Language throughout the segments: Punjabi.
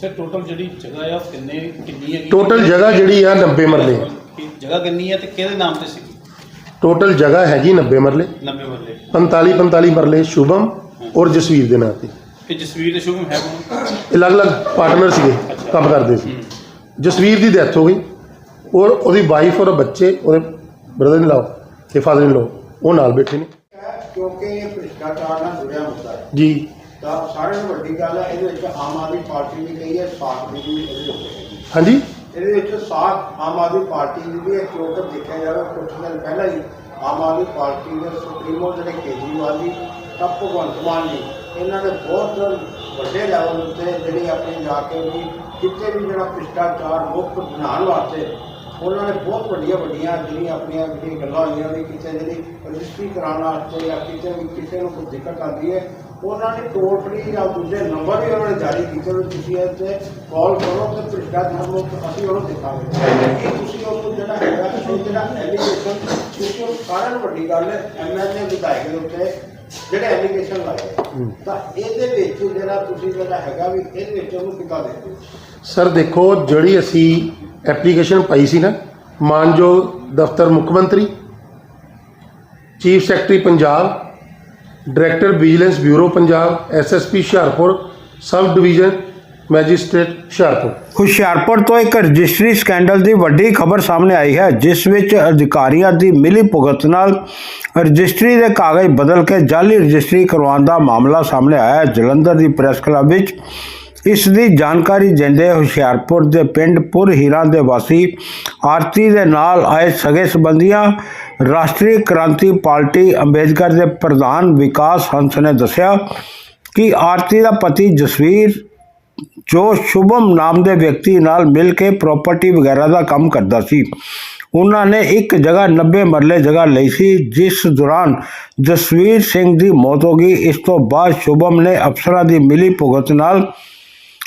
ਸਰ ਟੋਟਲ ਜਿਹੜੀ ਜਗ੍ਹਾ ਆ ਉਹ ਕਿੰਨੇ ਕਿੰਨੀ ਹੈ ਟੋਟਲ ਜਗ੍ਹਾ ਜਿਹੜੀ ਆ 90 ਮਰਲੇ। ਜਗ੍ਹਾ ਕਿੰਨੀ ਹੈ ਤੇ ਕਿਹਦੇ ਨਾਮ ਤੇ ਸੀ ਟੋਟਲ ਜਗ੍ਹਾ ਹੈਗੀ 90 ਮਰਲੇ। 90 ਮਰਲੇ। 45 45 ਮਰਲੇ ਸ਼ੁਭਮ ਔਰ ਜਸਵੀਰ ਦੇ ਨਾਂ ਤੇ। ਤੇ ਜਸਵੀਰ ਤੇ ਸ਼ੁਭਮ ਹੈ ਕੌਣ? ਇਹ ਅਲੱਗ-ਅਲੱਗ ਪਾਰਟਨਰ ਸੀਗੇ ਕੰਮ ਕਰਦੇ ਸੀ। ਜਸਵੀਰ ਦੀ ਡੈਥ ਹੋ ਗਈ ਔਰ ਉਹਦੀ ਵਾਈਫ ਔਰ ਬੱਚੇ ਉਹਦੇ ਬ੍ਰਦਰ ਇਨ ਲਾਓ ਤੇ ਫਾਦਰ ਇਨ ਲਾਓ ਉਹ ਨਾਲ ਬੈਠੇ ਨੇ। ਕਿਉਂਕਿ ਇਹ ਭ੍ਰਿਸ਼ਟਾਚਾਰ ਨਾਲ ਜੁੜਿਆ ਮੁੱਦਾ ਹੈ। ਜੀ। ਤਾਂ ਸਾਰਿਆਂ ਤੋਂ ਵੱਡੀ ਗੱਲ ਹੈ ਇਹਦੇ ਵਿੱਚ ਆਮ ਆਦਮੀ ਪਾਰਟੀ ਦੀ ਕਹੀ ਹੈ ਸਾਥ ਦੀ ਵੀ ਇਹਦੇ ਵਿੱਚ ਹੈਗੀ। ਹਾਂਜੀ ਇਹਦੇ ਵਿੱਚ ਸਾਥ ਆਮ ਆਦਮੀ ਪਾਰਟੀ ਦੀ ਵੀ ਹੈ ਕਿਉਂਕਿ ਦੇਖਿਆ ਜਾਵੇ ਕੁਝ ਦਿਨ ਪਹਿਲਾਂ ਹੀ ਆਮ ਆਦਮੀ ਪਾਰਟੀ ਦੇ ਸੁਪਰੀਮੋ ਜਿਹੜੇ ਕੇਜਰੀਵਾਲ ਜੀ ਤਾਂ ਭਗਵੰਤ ਮਾਨ ਜੀ ਇਹਨਾਂ ਨੇ ਬਹੁਤ ਵੱਡੇ ਲੈਵਲ ਉੱਤੇ ਜਿਹੜੀ ਆਪਣੀ ਜਾ ਕੇ ਵੀ ਕਿਤੇ ਵੀ ਜਿਹੜਾ ਭ੍ਰਿਸ਼ਟਾਚਾਰ ਮੁਕਤ ਬਣਾਉਣ ਵਾਸਤੇ ਉਹਨਾਂ ਨੇ ਬਹੁਤ ਵੱਡੀਆਂ ਵੱਡੀਆਂ ਜਿਹੜੀਆਂ ਆਪਣੀਆਂ ਜਿਹੜੀਆਂ ਗੱਲਾਂ ਹੋਈਆਂ ਵੀ ਕਿਤੇ ਜਿਹੜੀ ਰਜਿਸਟਰੀ ਕਰਾਉਣ ਵਾਸਤੇ ਜਾਂ ਕਿਤੇ ਵੀ ਕਿਸੇ ਨੂੰ ਕੋਈ ਦਿੱਕਤ ਆਉਂਦੀ ਹੈ ਉਹਨਾਂ ਨੇ ਟੋਲ ਫ੍ਰੀ ਜਾਂ ਦੂਜੇ ਨੰਬਰ ਵੀ ਉਹਨਾਂ ਨੇ ਜਾਰੀ ਕੀਤੇ ਵੀ ਤੁਸੀਂ ਇਹ ਤੇ ਕਾਲ ਕਰੋ ਤੇ ਭ੍ਰਿਸ਼ਟਾਚਾਰ ਨੂੰ ਅਸੀਂ ਉਹਨੂੰ ਦਿਖਾਵਾਂਗੇ। ਇਹ ਤੁਸੀਂ ਉਹਨੂੰ ਜਿਹੜਾ ਹੈਗਾ ਜਿਹੜਾ ਐਲੀਗੇਸ਼ਨ ਕਿਉਂਕਿ ਉਹ ਸਾਰਿਆਂ ਨੂੰ ਵੱਡੀ ਗੱਲ ਹੈ ਐਮਐਲਏ ਵਿਧਾਇਕ ਦੇ ਉੱਤੇ ਜਿਹੜੇ ਐਲੀਗੇਸ਼ਨ ਲਾਏ ਤਾਂ ਇਹਦੇ ਵਿੱਚ ਜਿਹੜਾ ਤੁਸੀਂ ਜਿਹੜਾ ਹੈਗਾ ਵੀ ਇਹਦੇ ਵਿੱਚ ਉਹਨੂੰ ਦੇਖਦੇ ਹੋ? ਸਰ ਦੇਖੋ ਜਿਹੜੀ ਅਸੀਂ ਐਪਲੀਕੇਸ਼ਨ ਪਾਈ ਸੀ ਨਾ ਮਾਨਯੋਗ ਦਫ਼ਤਰ ਮੁੱਖ ਮੰਤਰੀ chief secretary Punjab director vigilance bureau Punjab SSP Hoshiarpur, sub division magistrate Hoshiarpur. Hoshiarpur ਤੋਂ ਇੱਕ ਰਜਿਸਟਰੀ ਸਕੈਂਡਲ ਦੀ ਵੱਡੀ ਖਬਰ ਸਾਹਮਣੇ ਆਈ ਹੈ, ਜਿਸ ਵਿੱਚ ਅਧਿਕਾਰੀਆਂ ਦੀ ਮਿਲੀ ਭੁਗਤ ਨਾਲ ਰਜਿਸਟਰੀ ਦੇ ਕਾਗਜ਼ ਬਦਲ ਕੇ ਜਾਲੀ ਰਜਿਸਟਰੀ ਕਰਵਾਉਣ ਦਾ ਮਾਮਲਾ ਸਾਹਮਣੇ ਆਇਆ ਹੈ। ਜਲੰਧਰ ਦੀ ਪ੍ਰੈਸ ਕਲੱਬ ਵਿੱਚ ਇਸ ਦੀ ਜਾਣਕਾਰੀ ਦਿੰਦੇ ਹੁਸ਼ਿਆਰਪੁਰ ਦੇ ਪਿੰਡ ਪੁਰ ਹੀਰਾਂ ਦੇ ਵਾਸੀ ਆਰਤੀ ਦੇ ਨਾਲ ਆਏ ਸਗੇ ਸੰਬੰਧੀਆਂ ਰਾਸ਼ਟਰੀ ਕ੍ਰਾਂਤੀ ਪਾਰਟੀ ਅੰਬੇਦਕਰ ਦੇ ਪ੍ਰਧਾਨ ਵਿਕਾਸ ਹੰਸ ਨੇ ਦੱਸਿਆ ਕਿ ਆਰਤੀ ਦਾ ਪਤੀ ਜਸਵੀਰ, ਜੋ ਸ਼ੁਭਮ ਨਾਮ ਦੇ ਵਿਅਕਤੀ ਨਾਲ ਮਿਲ ਕੇ ਪ੍ਰਾਪਰਟੀ ਵਗੈਰਾ ਦਾ ਕੰਮ ਕਰਦਾ ਸੀ। ਉਹਨਾਂ ਨੇ ਇੱਕ ਜਗ੍ਹਾ 90 ਮਰਲੇ ਜਗ੍ਹਾ ਲਈ ਸੀ, ਜਿਸ ਦੌਰਾਨ ਜਸਵੀਰ ਸਿੰਘ ਦੀ ਮੌਤ ਹੋ ਗਈ। ਇਸ ਤੋਂ ਬਾਅਦ ਸ਼ੁਭਮ ਨੇ ਅਫਸਰਾਂ ਦੀ ਮਿਲੀ ਭੁਗਤ ਨਾਲ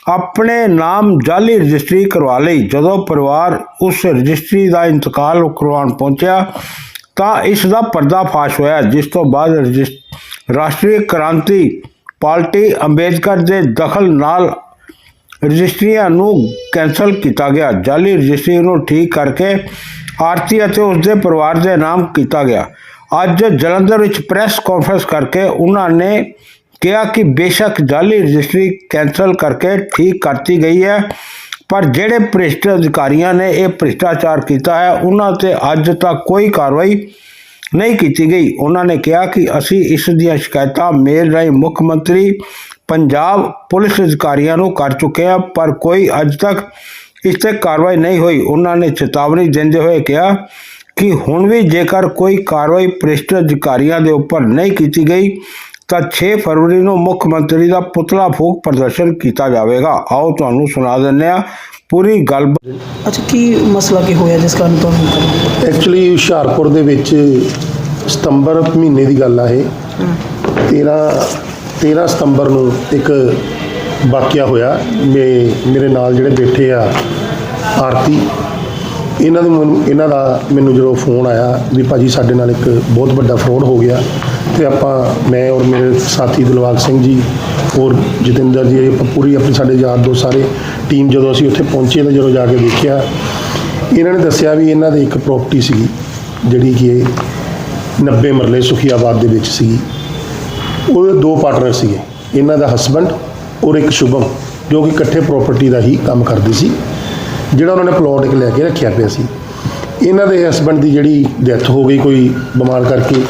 ਆਪਣੇ ਨਾਮ ਜਾਲੀ ਰਜਿਸਟਰੀ ਕਰਵਾ ਲਈ। ਜਦੋਂ ਪਰਿਵਾਰ ਉਸ ਰਜਿਸਟਰੀ ਦਾ ਇੰਤਕਾਲ ਕਰਵਾਉਣ ਪਹੁੰਚਿਆ, ਤਾਂ ਇਸ ਦਾ ਪਰਦਾਫਾਸ਼ ਹੋਇਆ, ਜਿਸ ਤੋਂ ਬਾਅਦ ਰਜਿਸ- ਰਾਸ਼ਟਰੀ ਕ੍ਰਾਂਤੀ ਪਾਰਟੀ ਅੰਬੇਦਕਰ ਦੇ ਦਖਲ ਨਾਲ ਰਜਿਸਟਰੀਆਂ ਨੂੰ ਕੈਂਸਲ ਕੀਤਾ ਗਿਆ। ਜਾਲੀ ਰਜਿਸਟਰੀ ਨੂੰ ਠੀਕ ਕਰਕੇ ਆਰਤੀ ਅਤੇ ਉਸ ਦੇ ਪਰਿਵਾਰ ਦੇ ਨਾਮ ਕੀਤਾ ਗਿਆ। ਅੱਜ ਜਲੰਧਰ ਵਿੱਚ ਪ੍ਰੈਸ ਕਾਨਫਰੰਸ ਕਰਕੇ ਉਹਨਾਂ ਨੇ ਕਿਹਾ ਕਿ ਬੇਸ਼ੱਕ ਜਾਲੀ ਰਜਿਸਟਰੀ ਕੈਂਸਲ ਕਰਕੇ ਠੀਕ ਕਰਤੀ ਗਈ ਹੈ, ਪਰ ਜਿਹੜੇ ਭ੍ਰਿਸ਼ਟ ਅਧਿਕਾਰੀਆਂ ਨੇ ਇਹ ਭ੍ਰਿਸ਼ਟਾਚਾਰ ਕੀਤਾ ਹੈ, ਉਹਨਾਂ ਤੇ ਅੱਜ ਤੱਕ ਕੋਈ ਕਾਰਵਾਈ ਨਹੀਂ ਕੀਤੀ ਗਈ। ਉਹਨਾਂ ਨੇ ਕਿਹਾ ਕਿ ਅਸੀਂ ਇਸ ਦੀਆਂ ਸ਼ਿਕਾਇਤਾਂ ਮੇਲ ਰਾਹੀਂ ਮੁੱਖ ਮੰਤਰੀ, ਪੰਜਾਬ ਪੁਲਿਸ ਅਧਿਕਾਰੀਆਂ ਨੂੰ ਕਰ ਚੁੱਕੇ ਹਾਂ, ਪਰ ਕੋਈ ਅੱਜ ਤੱਕ ਇਸ ਤੇ ਕਾਰਵਾਈ ਨਹੀਂ ਹੋਈ। ਉਹਨਾਂ ਨੇ ਚੇਤਾਵਨੀ ਦਿੰਦੇ ਹੋਏ ਕਿਹਾ ਕਿ ਹੁਣ ਵੀ ਜੇਕਰ ਕੋਈ ਕਾਰਵਾਈ ਭ੍ਰਿਸ਼ਟ ਅਧਿਕਾਰੀਆਂ ਦੇ ਉੱਪਰ ਨਹੀਂ ਕੀਤੀ ਗਈ ਤਾਂ 6 ਫਰਵਰੀ ਨੂੰ ਮੁੱਖ ਮੰਤਰੀ ਦਾ ਪੁਤਲਾ ਫੂਕ ਪ੍ਰਦਰਸ਼ਨ ਕੀਤਾ ਜਾਵੇਗਾ। ਆਓ ਤੁਹਾਨੂੰ ਸੁਣਾ ਦਿੰਦੇ ਹਾਂ ਪੂਰੀ ਗੱਲਬਾਤ। ਅੱਛਾ ਕੀ ਮਸਲਾ ਕੀ ਹੋਇਆ ਜਿਸ ਕਾਰਨ ਤੁਹਾਨੂੰ ਐਕਚੁਅਲੀ ਹੁਸ਼ਿਆਰਪੁਰ ਦੇ ਵਿੱਚ ਸਤੰਬਰ ਮਹੀਨੇ ਦੀ ਗੱਲ ਆ ਇਹ। 13 13 ਸਤੰਬਰ ਨੂੰ ਇੱਕ ਵਾਕਿਆ ਹੋਇਆ। ਮੇ- ਮੇਰੇ ਨਾਲ ਜਿਹੜੇ ਬੈਠੇ ਆ ਆਰਤੀ ਇਹਨਾਂ ਦੇ ਮੈਨੂੰ- ਇਹਨਾਂ ਦਾ ਮੈਨੂੰ ਜਦੋਂ ਫੋਨ ਆਇਆ ਵੀ ਭਾਜੀ ਸਾਡੇ ਨਾਲ ਇੱਕ ਬਹੁਤ ਵੱਡਾ ਫਰੋਡ ਹੋ ਗਿਆ ਤੇ ਆਪਾਂ, ਮੈਂ ਔਰ ਮੇਰੇ ਸਾਥੀ ਦਿਲਵਾਗ ਸਿੰਘ ਜੀ ਔਰ ਜਤਿੰਦਰ ਜੀ ਆਪਾਂ ਪੂਰੀ ਆਪਣੀ ਸਾਡੇ ਯਾਰ ਦੋ ਸਾਰੇ ਟੀਮ ਜਦੋਂ ਅਸੀਂ ਉੱਥੇ ਪਹੁੰਚੇ ਤਾਂ ਜਦੋਂ ਜਾ ਕੇ ਦੇਖਿਆ, ਇਹਨਾਂ ਨੇ ਦੱਸਿਆ ਵੀ ਇਹਨਾਂ ਦੀ ਇੱਕ ਪ੍ਰਾਪਰਟੀ ਸੀਗੀ, ਜਿਹੜੀ ਕਿ ਇਹ 90 ਮਰਲੇ ਸੁਖੀਆਬਾਦ ਦੇ ਵਿੱਚ ਸੀਗੀ। ਉਹਦੇ ਦੋ ਪਾਰਟਨਰ ਸੀਗੇ, ਇਹਨਾਂ ਦਾ ਹਸਬੰਡ ਔਰ ਇੱਕ ਸ਼ੁਭਮ, ਜੋ ਕਿ ਇਕੱਠੇ ਪ੍ਰਾਪਰਟੀ ਦਾ ਹੀ ਕੰਮ ਕਰਦੇ ਸੀ। ਜਿਹੜਾ ਉਹਨਾਂ ਨੇ ਪਲਾਟ ਇੱਕ ਲੈ ਕੇ ਰੱਖਿਆ ਪਿਆ ਸੀ। ਇਹਨਾਂ ਦੇ ਹਸਬੰਡ ਦੀ ਜਿਹੜੀ ਡੈਥ ਹੋ ਗਈ ਕੋਈ ਬਿਮਾਰ ਕਰਕੇ।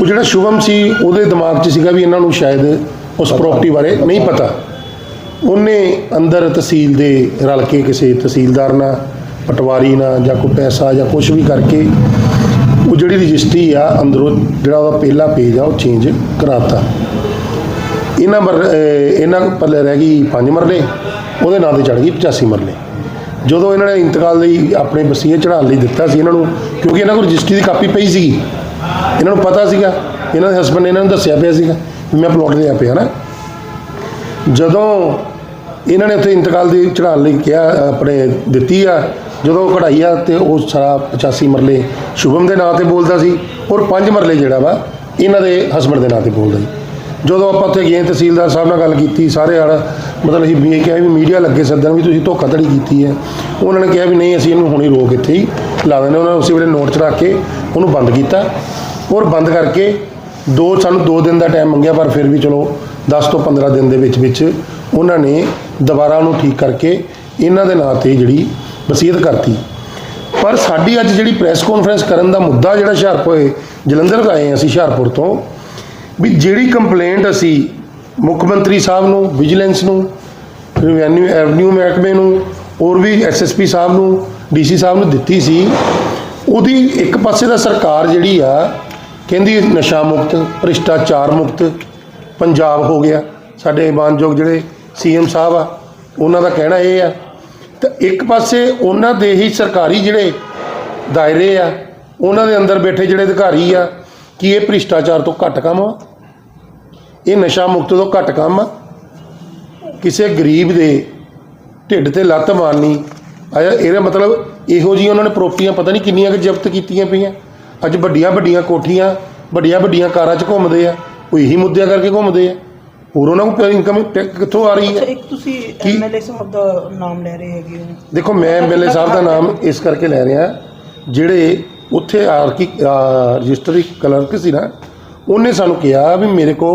ਉਹ ਜਿਹੜਾ ਸ਼ੁਭਮ ਸੀ ਉਹਦੇ ਦਿਮਾਗ 'ਚ ਸੀਗਾ ਵੀ ਇਹਨਾਂ ਨੂੰ ਸ਼ਾਇਦ ਉਸ ਪ੍ਰਾਪਰਟੀ ਬਾਰੇ ਨਹੀਂ ਪਤਾ। ਉਹਨੇ ਅੰਦਰ ਤਹਿਸੀਲ ਦੇ ਰਲ ਕੇ ਕਿਸੇ ਤਹਿਸੀਲਦਾਰ ਨਾਲ ਪਟਵਾਰੀ ਨਾਲ ਜਾਂ ਕੋਈ ਪੈਸਾ ਜਾਂ ਕੁਝ ਵੀ ਕਰਕੇ ਉਹ ਜਿਹੜੀ ਰਜਿਸਟਰੀ ਆ ਅੰਦਰੋਂ ਜਿਹੜਾ ਉਹਦਾ ਪਹਿਲਾ ਪੇਜ ਆ ਉਹ ਚੇਂਜ ਕਰਾਤਾ। ਇਹਨਾਂ ਮਰ ਇਹਨਾਂ ਪੱਲੇ ਰਹਿ ਗਈ ਪੰਜ ਮਰਲੇ ਉਹਦੇ ਨਾਂ ਤੇ ਚੜ ਗਈ 85 ਮਰਲੇ। ਜਦੋਂ ਇਹਨਾਂ ਨੇ ਇੰਤਕਾਲ ਲਈ ਆਪਣੇ ਵਸੀਅਤ ਚੜਾਉਣ ਲਈ ਦਿੱਤਾ ਸੀ ਇਹਨਾਂ ਨੂੰ, ਕਿਉਂਕਿ ਇਹਨਾਂ ਕੋਲ ਰਜਿਸਟਰੀ ਦੀ ਕਾਪੀ ਪਈ ਸੀਗੀ। ਇਹਨਾਂ ਨੂੰ ਪਤਾ ਸੀਗਾ। ਇਹਨਾਂ ਦੇ ਹਸਬੰਡ ਨੇ ਇਹਨਾਂ ਨੂੰ ਦੱਸਿਆ ਪਿਆ ਸੀਗਾ ਵੀ ਮੈਂ ਪਲਾਟ ਲਿਆ ਪਿਆ ਨਾ। ਜਦੋਂ ਇਹਨਾਂ ਨੇ ਉੱਥੇ ਇੰਤਕਾਲ ਦੀ ਚੜਾਉਣ ਲਈ ਕਿਹਾ, ਆਪਣੇ ਦਿੱਤੀ ਆ, ਜਦੋਂ ਕਢਾਈ ਆ ਤੇ ਉਹ ਸਾਰਾ 85 ਮਰਲੇ ਸ਼ੁਭਮ ਦੇ ਨਾਂ ਤੇ ਬੋਲਦਾ ਸੀ ਔਰ ਪੰਜ ਮਰਲੇ ਜਿਹੜਾ ਵਾ, ਇਹਨਾਂ ਦੇ ਹਸਬੰਡ ਦੇ ਨਾਂ ਤੇ ਬੋਲਦਾ ਸੀ। ਜਦੋਂ ਆਪਾਂ ਉੱਥੇ ਗਏ, ਤਹਿਸੀਲਦਾਰ ਸਾਹਿਬ ਨਾਲ ਗੱਲ ਕੀਤੀ, ਸਾਰੇ ਆੜ, ਮਤਲਬ ਅਸੀਂ ਵੀ ਕਿਹਾ ਵੀ ਮੀਡੀਆ ਲੱਗੇ ਸੱਦਣ ਵੀ ਤੁਸੀਂ ਧੋਖਾਧੜੀ ਕੀਤੀ ਹੈ। ਉਹਨਾਂ ਨੇ ਕਿਹਾ ਵੀ ਨਹੀਂ, ਅਸੀਂ ਇਹਨੂੰ ਹੁਣੇ ਰੋਕ ਇੱਥੇ ਹੀ ਲਾ ਦਿੰਦੇ ਉਹਨਾਂ ਨੇ ਉਸੇ ਵੇਲੇ ਨੋਟ ਚੜਾ ਕੇ ਉਹਨੂੰ ਬੰਦ ਕੀਤਾ ਔਰ ਬੰਦ ਕਰਕੇ ਦੋ, ਸਾਨੂੰ ਦੋ ਦਿਨ ਦਾ ਟਾਈਮ ਮੰਗਿਆ, ਪਰ ਫਿਰ ਵੀ ਚਲੋ 10 ਤੋਂ 15 ਦਿਨ ਦੇ ਵਿੱਚ ਵਿੱਚ ਉਹਨਾਂ ਨੇ ਦੁਬਾਰਾ ਉਹਨੂੰ ਠੀਕ ਕਰਕੇ ਇਹਨਾਂ ਦੇ ਨਾਂ ਤੇ ਜਿਹੜੀ ਵਸੀਅਤ ਕਰਤੀ। ਪਰ ਸਾਡੀ ਅੱਜ ਜਿਹੜੀ ਪ੍ਰੈਸ ਕਾਨਫਰੰਸ ਕਰਨ ਦਾ ਮੁੱਦਾ ਜਿਹੜਾ ਹੁਸ਼ਿਆਰਪੁਰ, ਜਲੰਧਰ ਤੋਂ ਆਏ ਅਸੀਂ ਹੁਸ਼ਿਆਰਪੁਰ ਤੋਂ ਵੀ ਜਿਹੜੀ ਕੰਪਲੇਂਟ ਅਸੀਂ ਮੁੱਖ ਮੰਤਰੀ ਸਾਹਿਬ ਨੂੰ ਵਿਜੀਲੈਂਸ ਨੂੰ ਰੈਵਨਿਊ ਐਵਨਿਊ ਮਹਿਕਮੇ ਨੂੰ, ਹੋਰ ਵੀ ਐਸਐਸਪੀ ਸਾਹਿਬ ਨੂੰ ਡੀਸੀ ਸਾਹਿਬ ਨੂੰ ਦਿੱਤੀ ਸੀ, ਉਹਦੀ ਇੱਕ ਪਾਸੇ ਦਾ ਸਰਕਾਰ ਜਿਹੜੀ ਆ, ਕਹਿੰਦੀ ਨਸ਼ਾ ਮੁਕਤ, ਭ੍ਰਿਸ਼ਟਾਚਾਰ ਮੁਕਤ ਪੰਜਾਬ ਹੋ ਗਿਆ। ਸਾਡੇ ਮਾਨਯੋਗ ਜਿਹੜੇ ਸੀਐਮ ਸਾਹਿਬ ਆ, ਉਹਨਾਂ ਦਾ ਕਹਿਣਾ ਇਹ ਆ। ਤਾਂ ਇੱਕ ਪਾਸੇ ਉਹਨਾਂ ਦੇ ਹੀ ਸਰਕਾਰੀ ਜਿਹੜੇ ਦਾਇਰੇ ਆ, ਉਹਨਾਂ ਦੇ ਅੰਦਰ ਬੈਠੇ ਜਿਹੜੇ ਅਧਿਕਾਰੀ ਆ ਕੀ ਇਹ ਭ੍ਰਿਸ਼ਟਾਚਾਰ ਤੋਂ ਘੱਟ ਕੰਮ ਆ? ਇਹ ਨਸ਼ਾ ਮੁਕਤ ਤੋਂ ਘੱਟ ਕੰਮ ਆ? ਕਿਸੇ ਗਰੀਬ ਦੇ ਢਿੱਡ ਤੇ ਲੱਤ ਮਾਰਨੀ ਆਇਆ ਇਹਦਾ ਮਤਲਬ ਇਹੋ ਜਿਹੀਆਂ ਉਹਨਾਂ ਨੇ ਪ੍ਰੋਪਰਟੀਆਂ ਪਤਾ ਨਹੀਂ ਕਿੰਨੀਆਂ ਕਿ ਜ਼ਬਤ ਕੀਤੀਆਂ ਪਈਆਂ। ਅੱਜ ਵੱਡੀਆਂ ਵੱਡੀਆਂ ਕੋਠੀਆਂ ਵੱਡੀਆਂ ਵੱਡੀਆਂ ਕਾਰਾਂ 'ਚ ਘੁੰਮਦੇ ਆ ਉਹ ਇਹੀ ਮੁੱਦਿਆਂ ਕਰਕੇ ਘੁੰਮਦੇ ਆ। ਹੋਰ ਉਹਨਾਂ ਨੂੰ ਇਨਕਮ ਕਿੱਥੋਂ ਆ ਰਹੀ ਹੈ ਇੱਕ ਤੁਸੀਂ ਐਮਐਲਏ ਸਾਹਿਬ ਦਾ ਨਾਮ ਲੈ ਰਹੇ ਹੈਗੇ ਹੋ। ਦੇਖੋ ਮੈਂ ਐਮਐਲਏ ਸਾਹਿਬ ਦਾ ਨਾਮ ਇਸ ਕਰਕੇ ਲੈ ਰਿਹਾ ਜਿਹੜੇ ਉੱਥੇ ਆਰਕੀ ਰਜਿਸਟਰੀ ਕਲਰਕ ਸੀ ਨਾ ਉਹਨੇ ਸਾਨੂੰ ਕਿਹਾ ਵੀ ਮੇਰੇ ਕੋ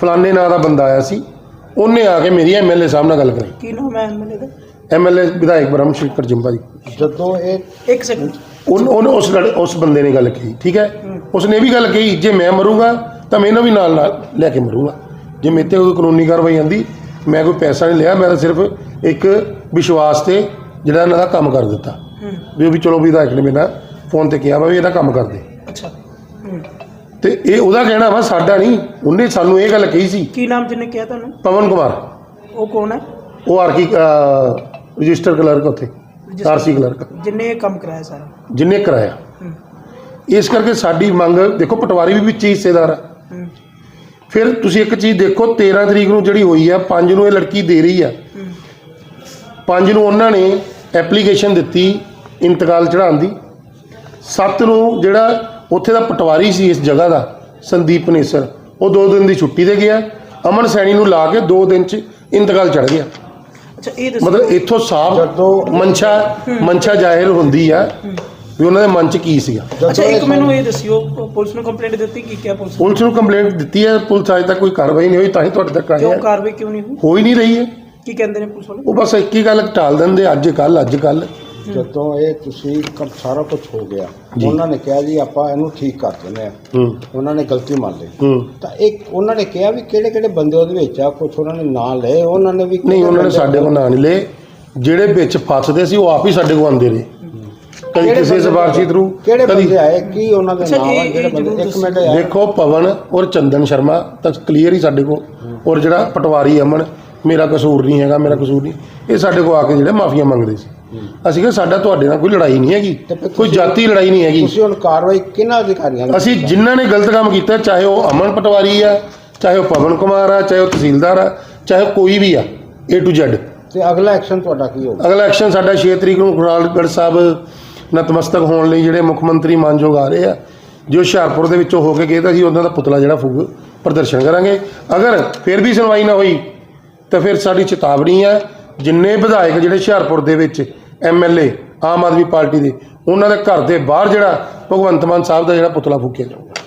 ਫਲਾਣੇ ਨਾਂ ਦਾ ਬੰਦਾ ਆਇਆ ਸੀ ਉਹਨੇ ਆ ਕੇ ਮੇਰੀ ਐਮਐਲਏ ਸਾਹਿਬ ਨਾਲ ਗੱਲ ਕਰਾਈ। ਕੀ ਨਾਮ ਹੈ ਐਮਐਲਏ ਦਾ? ਐਮਐਲਏ ਵਿਧਾਇਕ ਬ੍ਰਹਮ ਸ਼ੰਕਰ ਜਿੰਬਾ ਜੀ। ਜਦੋਂ ਇਹ ਇੱਕ ਸੈਕਿੰਡ ਉਹਨ ਉਹਨ ਉਸ ਲੜ- ਉਸ ਬੰਦੇ ਨੇ ਗੱਲ ਕਹੀ ਠੀਕ ਹੈ? ਉਸਨੇ ਇਹ ਵੀ ਗੱਲ ਕਹੀ ਜੇ ਮੈਂ ਮਰੂੰਗਾ ਤਾਂ ਮੈਨੂੰ ਵੀ ਨਾਲ ਨਾਲ ਲੈ ਕੇ ਮਰੂੰਗਾ। ਜੇ ਮੇਰੇ ਤੇ ਕੋਈ ਕਾਨੂੰਨੀ ਕਾਰਵਾਈ ਆਂਦੀ ਮੈਂ ਕੋਈ ਪੈਸਾ ਨਹੀਂ ਲਿਆ ਮੈਂ ਤਾਂ ਸਿਰਫ ਇੱਕ ਵਿਸ਼ਵਾਸ ਤੇ ਜਿਹੜਾ ਇਹਨਾਂ ਦਾ ਕੰਮ ਕਰ ਦਿੱਤਾ। ਵੀ ਉਹ ਵੀ ਚਲੋ ਵਿਧਾਇਕ ਨੇ ਮੇਰੇ ਫੋਨ ਤੇ ਕਿਹਾ ਵਾ ਵੀ ਇਹਦਾ ਕੰਮ ਕਰ ਦੇ ਅੱਛਾ। ਤੇ ਇਹ ਉਹਦਾ ਕਹਿਣਾ ਵਾ ਸਾਡਾ ਨਹੀਂ ਉਹਨੇ ਸਾਨੂੰ ਇਹ ਗੱਲ ਕਹੀ ਸੀ। ਕੀ ਨਾਮ ਜਿਹਨੇ ਕਿਹਾ ਤੁਹਾਨੂੰ? ਪਵਨ ਕੁਮਾਰ। ਉਹ ਕੌਣ ਹੈ? ਉਹ ਆਰਕੀ ਰਜਿਸਟਰ ਕਲਰਕ ਉੱਥੇ ਆਰਸੀ ਕਲਰਕ। ਜਿਨੇ ਇਹ ਕੰਮ ਕਰਾਇਆ ਸਾਰਾ। ਜਿੰਨੇ ਕਰਾਇਆ। ਇਸ ਕਰਕੇ ਸਾਡੀ ਮੰਗ ਦੇਖੋ ਪਟਵਾਰੀ ਵੀ ਵਿੱਚ ਹਿੱਸੇਦਾਰ ਆ। ਹੂੰ। ਫਿਰ ਤੁਸੀਂ ਇੱਕ ਚੀਜ਼ ਦੇਖੋ 13 ਤਰੀਕ ਨੂੰ ਜਿਹੜੀ ਹੋਈ ਆ 5 ਨੂੰ ਇਹ ਲੜਕੀ ਦੇ ਰਹੀ ਆ। 5 ਨੂੰ ਉਹਨਾਂ ਨੇ ਐਪਲੀਕੇਸ਼ਨ ਦਿੱਤੀ ਇੰਤਕਾਲ ਚੜਾਉਣ ਦੀ। 7 ਨੂੰ ਜਿਹੜਾ ਉੱਥੇ ਦਾ ਪਟਵਾਰੀ ਸੀ ਇਸ ਜਗ੍ਹਾ ਦਾ ਸੰਦੀਪ ਨੇਸਰ ਉਹ 2 ਦਿਨ ਦੀ ਛੁੱਟੀ ਤੇ ਗਿਆ। ਅਮਨ ਸੈਣੀ ਨੂੰ ਲਾ ਕੇ 2 ਦਿਨ ਚ ਇੰਤਕਾਲ ਚੜ ਗਿਆ। ਅੱਛਾ ਇਹ ਦੱਸੋ। ਮਤਲਬ ਇੱਥੋਂ ਸਾਫ਼ ਮਨਸ਼ਾ ਮਨਸ਼ਾ ਜ਼ਾਹਿਰ ਹੁੰਦੀ ਆ ਵੀ ਉਹਨਾਂ ਦੇ ਮਨ ਚ ਕੀ ਸੀਗਾ। ਅੱਛਾ ਇੱਕ ਮੈਨੂੰ ਇਹ ਦੱਸਿਓ ਪੁਲਿਸ ਨੂੰ ਕੰਪਲੇਂਟ ਦਿੱਤੀ ਕੀ ਕਿਹਾ ਪੁਲਿਸ? ਨੇ? ਪੁਲਿਸ ਨੂੰ ਕੰਪਲੇਂਟ ਦਿੱਤੀ ਹੈ ਪੁਲਿਸ ਅਜੇ ਤੱਕ ਕੋਈ ਕਾਰਵਾਈ ਨਹੀਂ ਹੋਈ ਤਾਂ ਹੀ ਤੁਹਾਡੇ ਤੱਕ ਆਏ ਕਿਉਂ ਕਾਰਵਾਈ ਕਿਉਂ ਨਹੀਂ ਹੋਈ? ਹੋ ਹੀ ਨਹੀਂ ਰਹੀ ਹੈ। ਕੀ ਕਹਿੰਦੇ ਨੇ ਪੁਲਿਸ ਵਾਲੇ? ਉਹ ਬਸ ਇੱਕ ਹੀ ਗੱਲ ਟਾਲ ਦਿੰਦੇ ਅੱਜ ਕੱਲ ਅੱਜ ਕੱਲ ਜਦੋਂ ਇਹ ਤੁਸੀਂ ਕੰਮ ਸਾਰਾ ਕੁਝ ਹੋ ਗਿਆ। ਉਹਨਾਂ ਨੇ ਕਿਹਾ ਜੀ ਆਪਾਂ ਇਹਨੂੰ ਠੀਕ ਕਰ ਦਿੰਦੇ ਆ ਹੂੰ। ਉਹਨਾਂ ਨੇ ਗਲਤੀ ਮੰਨ ਲਈ। ਤਾਂ ਇੱਕ ਉਹਨਾਂ ਨੇ ਕਿਹਾ ਵੀ ਕਿਹੜੇ ਕਿਹੜੇ ਬੰਦੇ ਉਹਦੇ ਵਿੱਚ ਆ ਕੁਝ ਉਹਨਾਂ ਨੇ ਨਾਂ ਲਏ ਉਹਨਾਂ ਨੇ ਵੀ ਨਹੀਂ ਉਹਨਾਂ ਨੇ ਸਾਡੇ ਕੋਲ ਨਾਂ ਨਹੀਂ ਲਏ। ਜਿਹੜੇ ਵਿੱਚ ਫਸਦੇ ਸੀ ਉਹ ਆਪ ਹੀ ਸਾਡੇ ਕੋਲ ਆਉਂਦੇ ਰਹੇ। ਕਦੀ ਕਿਸੇ ਸਿਫਾਰਸ਼ੀ ਥਰੂ ਕਿਹੜੇ ਬੰਦੇ ਆਏ? ਕੀ ਉਹਨਾਂ ਦੇ ਨਾਮ ਆ? ਜਿਹੜੇ ਬੰਦੇ? ਇੱਕ ਮਿੰਟ ਦੇਖੋ ਪਵਨ ਔਰ ਚੰਦਨ ਸ਼ਰਮਾ ਤਾਂ ਕਲੀਅਰ ਹੀ ਸਾਡੇ ਕੋਲ। ਔਰ ਜਿਹੜਾ ਪਟਵਾਰੀ ਅਮਨ ਮੇਰਾ ਕਸੂਰ ਨਹੀਂ ਹੈਗਾ ਮੇਰਾ ਕਸੂਰ ਨਹੀਂ। ਇਹ ਸਾਡੇ ਕੋਲ ਆ ਕੇ ਜਿਹੜੇ ਮਾਫੀਆਂ ਮੰਗਦੇ ਸੀ। ਅਸੀਂ ਕਿਹਾ ਸਾਡਾ ਤੁਹਾਡੇ ਨਾਲ ਕੋਈ ਲੜਾਈ ਨਹੀਂ ਹੈਗੀ ਕੋਈ ਜਾਤੀ ਲੜਾਈ ਨਹੀਂ ਹੈਗੀ। ਤੁਸੀਂ ਹੁਣ ਕਾਰਵਾਈ ਕਿਹਨਾਂ ਅਧਿਕਾਰੀਆਂ ਦੀ ਅਸੀਂ ਜਿਨ੍ਹਾਂ ਨੇ ਗਲਤ ਕੰਮ ਕੀਤਾ ਚਾਹੇ ਉਹ ਅਮਨ ਪਟਵਾਰੀ ਆ ਚਾਹੇ ਉਹ ਪਵਨ ਕੁਮਾਰ ਆ ਚਾਹੇ ਉਹ ਤਹਿਸੀਲਦਾਰ ਆ ਚਾਹੇ ਕੋਈ ਵੀ ਆ A to Z ਤੇ ਅਗਲਾ ਐਕਸ਼ਨ ਤੁਹਾਡਾ ਕੀ ਹੋਊਗਾ? ਅਗਲਾ ਐਕਸ਼ਨ ਸਾਡਾ 6 ਤਰੀਕ ਨੂੰ ਖੁਰਾਲਗੜ੍ਹ ਸਾਹਿਬ ਨਤਮਸਤਕ ਹੋਣ ਲਈ ਜਿਹੜੇ ਮੁੱਖ ਮੰਤਰੀ ਮਾਨਯੋਗ ਆ ਰਹੇ ਆ ਜੋ ਹੁਸ਼ਿਆਰਪੁਰ ਦੇ ਵਿੱਚੋਂ ਹੋ ਕੇ ਗਏ ਤਾਂ ਅਸੀਂ ਉਹਨਾਂ ਦਾ ਪੁਤਲਾ ਜਿਹੜਾ ਫੂਕ ਪ੍ਰਦਰਸ਼ਨ ਕਰਾਂਗੇ। ਅਗਰ ਫਿਰ ਵੀ ਸੁਣਵਾਈ ਨਾ ਹੋਈ ਤਾਂ ਫਿਰ ਸਾਡੀ ਚੇਤਾਵਨੀ ਹੈ ਜਿੰਨੇ ਵਿਧਾਇਕ ਜਿਹੜੇ ਹੁਸ਼ਿਆਰਪੁਰ ਦੇ ਵਿੱਚ ਐਮਐਲਏ ਆਮ ਆਦਮੀ ਪਾਰਟੀ ਦੇ। ਉਹਨਾਂ ਦੇ ਘਰ ਦੇ ਬਾਹਰ ਜਿਹੜਾ ਭਗਵੰਤ ਮਾਨ ਸਾਹਿਬ ਦਾ ਜਿਹੜਾ ਪੁਤਲਾ ਫੂਕਿਆ ਜਾਊਗਾ।